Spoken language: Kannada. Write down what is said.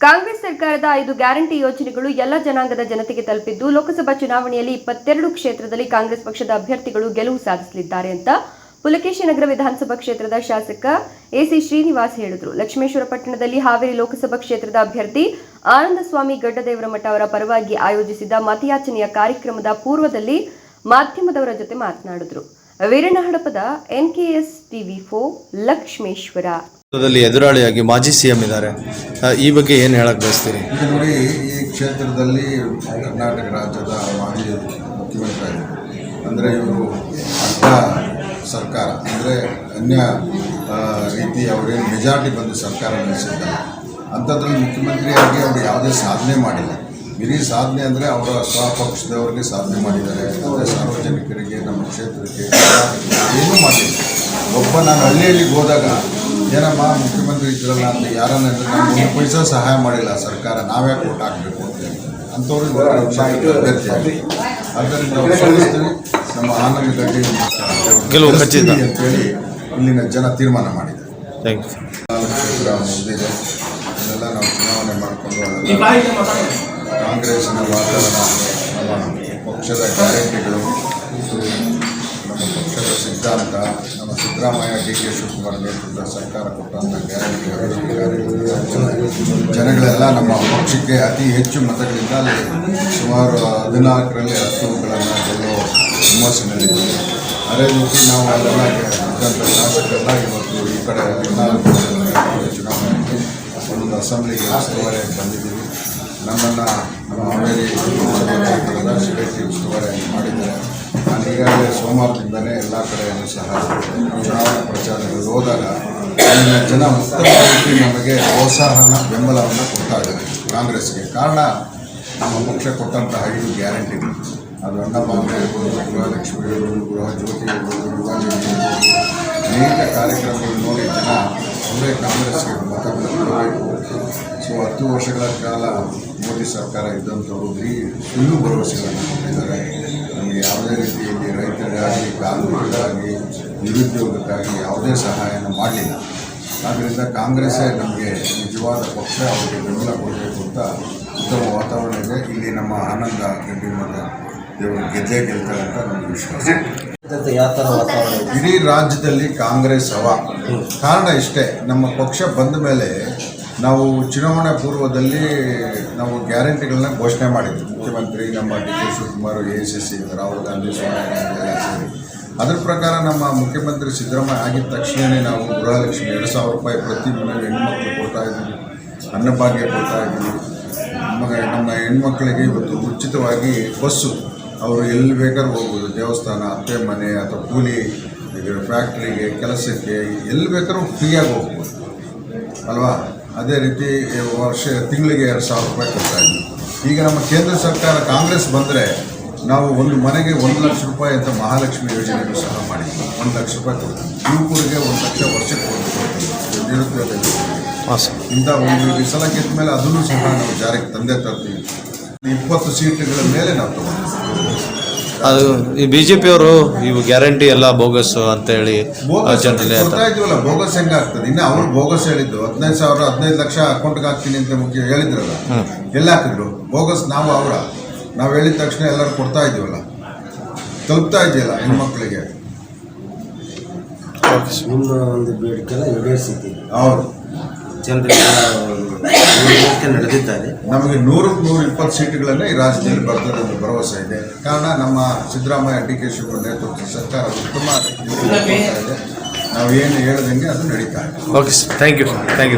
ಕಾಂಗ್ರೆಸ್ ಸರ್ಕಾರದ ಐದು ಗ್ಯಾರಂಟಿ ಯೋಜನೆಗಳು ಎಲ್ಲ ಜನಾಂಗದ ಜನತೆಗೆ ತಲುಪಿದ್ದು, ಲೋಕಸಭಾ ಚುನಾವಣೆಯಲ್ಲಿ ಇಪ್ಪತ್ತೆರಡು ಕ್ಷೇತ್ರದಲ್ಲಿ ಕಾಂಗ್ರೆಸ್ ಪಕ್ಷದ ಅಭ್ಯರ್ಥಿಗಳು ಗೆಲುವು ಸಾಧಿಸಲಿದ್ದಾರೆ ಅಂತ ಪುಲಕೇಶಿನಗರ ವಿಧಾನಸಭಾ ಕ್ಷೇತ್ರದ ಶಾಸಕ ಎಸಿ ಶ್ರೀನಿವಾಸ್ ಹೇಳಿದರು. ಲಕ್ಷ್ಮೇಶ್ವರ ಪಟ್ಟಣದಲ್ಲಿ ಹಾವೇರಿ ಲೋಕಸಭಾ ಕ್ಷೇತ್ರದ ಅಭ್ಯರ್ಥಿ ಆನಂದಸ್ವಾಮಿ ಗಡ್ಡದೇವರಮಠ ಅವರ ಪರವಾಗಿ ಆಯೋಜಿಸಿದ ಮತಯಾಚನೆಯ ಕಾರ್ಯಕ್ರಮದ ಪೂರ್ವದಲ್ಲಿ ಮಾಧ್ಯಮದವರ ಜೊತೆ ಮಾತನಾಡಿದರು. ವೀರನಹಡಪದ ಎನ್ಕೆಎಸ್ ಟಿವಿ ಫೋ ಲಕ್ಷ್ಮೇಶ್ವರ. ಎದುರಾಳಿಯಾಗಿ ಮಾಜಿ ಸಿಎಂ ಇದ್ದಾರೆ. ಈ ಬಗ್ಗೆ ಏನು ಹೇಳಕ್ ಬಯಸ್ತೀರಿ? ನೋಡಿ, ಈ ಕ್ಷೇತ್ರದಲ್ಲಿ ಕರ್ನಾಟಕ ರಾಜ್ಯದ ಮಾಜಿ ಮುಖ್ಯಮಂತ್ರಿ ಅಂದರೆ ಇವರು ಅಡ್ಡ ಸರ್ಕಾರ, ಅಂದರೆ ಅನ್ಯ ರೀತಿ ಅವರೇನು ಮೆಜಾರಿಟಿ ಬಂದು ಸರ್ಕಾರ ನಡೆಸಿದ್ದಾರೆ. ಅಂಥದ್ರಲ್ಲಿ ಮುಖ್ಯಮಂತ್ರಿಯಾಗಿ ಅವರು ಯಾವುದೇ ಸಾಧನೆ ಮಾಡಿಲ್ಲ. ಇಡೀ ಸಾಧನೆ ಅಂದರೆ ಅವರ ಸ್ವಪಕ್ಷದವರಿಗೆ ಸಾಧನೆ ಮಾಡಿದ್ದಾರೆ. ಅಂದರೆ ಸಾರ್ವಜನಿಕರಿಗೆ, ನಮ್ಮ ಕ್ಷೇತ್ರಕ್ಕೆ ಏನೂ ಮಾಡಿಲ್ಲ. ಒಬ್ಬ ನಾನು ಹಳ್ಳಿಯಲ್ಲಿ ಹೋದಾಗ ಏನಮ್ಮ ಮುಖ್ಯಮಂತ್ರಿ ಇದ್ರಲ್ಲ ಅಂತ ಯಾರನ್ನ ನಮ್ಗೆ ಒಂದು ಪೈಸಾ ಸಹಾಯ ಮಾಡಿಲ್ಲ ಸರ್ಕಾರ ನಾವೇ ಓಟ್ ಹಾಕಬೇಕು ಅಂತ ಅಂಥವ್ರು ಅಭ್ಯರ್ಥಿ ಆದ್ದರಿಂದ ಅವ್ರು ಸೋಲಿಸ್ತೀವಿ ನಮ್ಮ ಆನಂದ ಗಡ್ಡಿ ಗೆಲುವು ಖಚಿತ. ಅಂತೇಳಿ ಇಲ್ಲಿನ ಜನ ತೀರ್ಮಾನ ಮಾಡಿದ್ದಾರೆ. ಮುಗಿದಿದೆ ಇದೆಲ್ಲ ನಾವು ಚುನಾವಣೆ ಮಾಡಿಕೊಂಡು ಕಾಂಗ್ರೆಸ್ನ ವಾತಾವರಣ ನಮ್ಮ ಪಕ್ಷದ ಗ್ಯಾರಂಟಿಗಳು ಸಿದ್ಧಾಂತ ನಮ್ಮ ಸಿದ್ದರಾಮಯ್ಯ ಡಿ ಕೆ ಶಿವಕುಮಾರ್ ನೇತೃತ್ವದ ಸರ್ಕಾರ ಕೊಟ್ಟಂಥ ಗ್ಯಾರಂಟಿಗಳು ಜನಗಳೆಲ್ಲ ನಮ್ಮ ಪಕ್ಷಕ್ಕೆ ಅತಿ ಹೆಚ್ಚು ಮತಗಳಿಂದ ಅಲ್ಲಿ ಸುಮಾರು ಹದಿನಾಲ್ಕರಲ್ಲಿ ಹತ್ತುಗಳನ್ನು ಗೆಲ್ಲೋ ಹುಮ್ಮಸ್ಸಿನಲ್ಲಿದ್ದೀವಿ ಅದೇ ರೀತಿ ನಾವು ಅದೆಲ್ಲ ಶಾಸಕರೆಲ್ಲ ಇವತ್ತು ಈ ಕಡೆ ಹದಿನಾಲ್ಕು ಚುನಾವಣೆಯಲ್ಲಿ ಒಂದೊಂದು ಅಸೆಂಬ್ಲಿಗೆ ಉಸ್ತುವಾರಿಯಾಗಿ ಬಂದಿದ್ದೀವಿ. ನಮ್ಮನ್ನು ನಮ್ಮ ಹಾವೇರಿ ಕ್ಷೇತ್ರದ ಉಸ್ತುವಾರಿಯಾಗಿ ಮಾಡಿದ್ದಾರೆ. ಈಗಾಗಲೇ ಸೋಮವಾರದಿಂದಲೇ ಎಲ್ಲ ಕಡೆಯೂ ಸಹ ಚುನಾವಣಾ ಪ್ರಚಾರಗಳು ಹೋದಾಗ ಅಲ್ಲಿನ ಜನ ಉತ್ತಮ ರೀತಿ ನಮಗೆ ಪ್ರೋತ್ಸಾಹನ, ಬೆಂಬಲವನ್ನು ಕೊಡ್ತಾ ಇದ್ದಾರೆ ಕಾಂಗ್ರೆಸ್ಗೆ. ಕಾರಣ ನಮ್ಮ ಪಕ್ಷ ಕೊಟ್ಟಂತಹ ಐದು ಗ್ಯಾರಂಟಿ ಅದು ಅನ್ನಭಾಗ್ಯ ಇರ್ಬೋದು ಗೃಹಲಕ್ಷ್ಮಿ ಇರ್ಬೋದು ಗೃಹ ಜ್ಯೋತಿ ಇರ್ಬೋದು ಇರ್ಬೋದು ಅನೇಕ ಕಾರ್ಯಕ್ರಮಗಳು ನೋಡಿ ಜನ ಅವರೇ ಕಾಂಗ್ರೆಸ್ಗೆ ಮತ ಕೊಡಬೇಕು ಸೊ ಹತ್ತು ವರ್ಷಗಳ ಕಾಲ ಮೋದಿ ಸರ್ಕಾರ ಇದ್ದಂಥವ್ರು ಬರೀ ಸುಳ್ಳು ಭರವಸೆಗಳನ್ನು ಕೊಟ್ಟಿದ್ದಾರೆ. ನಮಗೆ ಯಾವುದೇ ರೀತಿಯಲ್ಲಿ ರೈತರಿಗಾಗಿ ಕಾನೂನುಗಳಿಗಾಗಿ ನಿರುದ್ಯೋಗಕ್ಕಾಗಿ ಯಾವುದೇ ಸಹಾಯನ ಮಾಡಲಿಲ್ಲ. ಆದ್ದರಿಂದ ಕಾಂಗ್ರೆಸ್ಸೇ ನಮಗೆ ನಿಜವಾದ ಪಕ್ಷ ಅವರಿಗೆ ಬೆಂಬಲ ಕೊಡಬೇಕು ಅಂತ ಉತ್ತಮ ವಾತಾವರಣ ಇದೆ. ಇಲ್ಲಿ ನಮ್ಮ ಆನಂದ ರೆಡ್ಡಿ ಮಠ ದೇವರು ಗೆದ್ದೇ ಗೆಲ್ತಾರೆ ಅಂತ ನಮಗೆ ವಿಶ್ವಾಸ ಯಾವ ಥರ ವಾತಾವರಣ ಇಡೀ ರಾಜ್ಯದಲ್ಲಿ ಕಾಂಗ್ರೆಸ್ ಹವಾ. ಕಾರಣ ಇಷ್ಟೇ ನಮ್ಮ ಪಕ್ಷ ಬಂದ ಮೇಲೆ ನಾವು ಚುನಾವಣಾ ಪೂರ್ವದಲ್ಲಿ ನಾವು ಗ್ಯಾರಂಟಿಗಳನ್ನ ಘೋಷಣೆ ಮಾಡಿದ್ವಿ. ಮುಖ್ಯಮಂತ್ರಿ, ನಮ್ಮ D K Shivakumar, A C C, Rahul Gandhi, Sonia Gandhi ಅದ್ರ ಪ್ರಕಾರ ನಮ್ಮ ಮುಖ್ಯಮಂತ್ರಿ ಸಿದ್ದರಾಮಯ್ಯ ಆಗಿದ್ದ ತಕ್ಷಣವೇ ನಾವು ಗೃಹಲಕ್ಷ್ಮಿ ಎರಡು ಸಾವಿರ ರೂಪಾಯಿ ಪ್ರತಿ ಮನೆಗೆ ಹೆಣ್ಮಕ್ಳು ಕೊಡ್ತಾ ಇದ್ದೀವಿ ಅನ್ನಭಾಗ್ಯ ಕೊಡ್ತಾ ಇದ್ದೀವಿ ನಮಗೆ ನಮ್ಮ ಹೆಣ್ಮಕ್ಳಿಗೆ ಇವತ್ತು ಉಚಿತವಾಗಿ ಬಸ್ಸು. ಅವರು ಎಲ್ಲಿ ಬೇಕಾದ್ರೂ ಹೋಗ್ಬೋದು. ದೇವಸ್ಥಾನ, ಅತ್ತೆ ಮನೆ ಅಥವಾ ಕೂಲಿ ಫ್ಯಾಕ್ಟ್ರಿಗೆ ಕೆಲಸಕ್ಕೆ ಎಲ್ಲಿ ಬೇಕಾದ್ರೂ ಫ್ರೀಯಾಗಿ ಹೋಗ್ಬೋದು. ಅಲ್ವಾ? ಅದೇ ರೀತಿ ವರ್ಷ ತಿಂಗಳಿಗೆ ಎರಡು ಸಾವಿರ ರೂಪಾಯಿ ಕೊಡ್ತಾ ಇದ್ವಿ. ಈಗ ನಮ್ಮ ಕೇಂದ್ರ ಸರ್ಕಾರ ಕಾಂಗ್ರೆಸ್ ಬಂದರೆ ನಾವು ಒಂದು ಮನೆಗೆ ಒಂದು ಲಕ್ಷ ರೂಪಾಯಿ ಅಂತ ಮಹಾಲಕ್ಷ್ಮಿ ಯೋಜನೆಯನ್ನು ಸಹ ಮಾಡಿದ್ವಿ. ಒಂದು ಲಕ್ಷ ರೂಪಾಯಿ ಕೊಡ್ತೀವಿ. ಯುವಕರಿಗೆ ಒಂದು ಲಕ್ಷ ವರ್ಷಕ್ಕೆ ಒಂದು ಕೊಡ್ತೀವಿ. ನಿರುದ್ಯೋಗ ಇಂಥ ಒಂದು ಸಲ ಗೆದ್ದ ಮೇಲೆ ಅದನ್ನು ಸಹ ನಾವು ಜಾರಿಗೆ ತಂದೆ ತರ್ತೀವಿ. ಇಪ್ಪತ್ತು ಸೀಟುಗಳ ಮೇಲೆ ನಾವು ತಗೊಂಡಿದ್ದೀವಿ ಅದು ಈ ಬಿ ಜೆ ಪಿಯವರು ಇವು ಗ್ಯಾರಂಟಿ ಎಲ್ಲ ಬೋಗಸ್ ಅಂತೇಳಿ ಹೇಳಿ ಜನರಲ್ಲಿ ಇದೀವಲ್ಲ ಬೋಗಸ್ ಹೆಂಗೆ ಆಗ್ತದೆ? ಇನ್ನು ಅವ್ರು ಬೋಗಸ್ ಹೇಳಿದ್ದು ಹದಿನೈದು ಸಾವಿರ ಹದಿನೈದು ಲಕ್ಷ ಅಕೌಂಟ್ಗೆ ಹಾಕ್ತೀನಿ ಅಂತ ಮುಖ್ಯ ಹೇಳಿದ್ರಲ್ಲ ಎಲ್ಲ ಹಾಕಿದ್ರು? ಬೋಗಸ್ ನಾವು ಅವರ ನಾವು ಹೇಳಿದ ತಕ್ಷಣ ಎಲ್ಲರೂ ಕೊಡ್ತಾ ಇದೀವಲ್ಲ ತಲುಪ್ತಾ ಇದೆಯಲ್ಲ ಹೆಣ್ಮಕ್ಳಿಗೆ ನಿಮ್ಮ ಒಂದು ಬೇಡಿಕೆ ಈಡೇರಿಸಿದ್ದೀವಿ. ಹೌದು. ಜನರಿಗೆ ನಡೆದಿದ್ದಾರೆ. ನಮಗೆ ನೂರಕ್ಕೆ ನೂರು ಇಪ್ಪತ್ತು ಸೀಟುಗಳಲ್ಲೇ ಈ ರಾಜ್ಯದಲ್ಲಿ ಬರ್ತದೆ ಅಂತ ಭರವಸೆ ಇದೆ. ಕಾರಣ ನಮ್ಮ ಸಿದ್ದರಾಮಯ್ಯ ಡಿ ಕೆ ಶಿವಕುಮಾರ್ ನೇತೃತ್ವದ ಸರ್ಕಾರ ಉತ್ತಮ ನಾವು ಏನು ಹೇಳ್ದಂಗೆ ಅದು ನಡೀತಾ ಇದೆ. Okay sir thank you sir thank you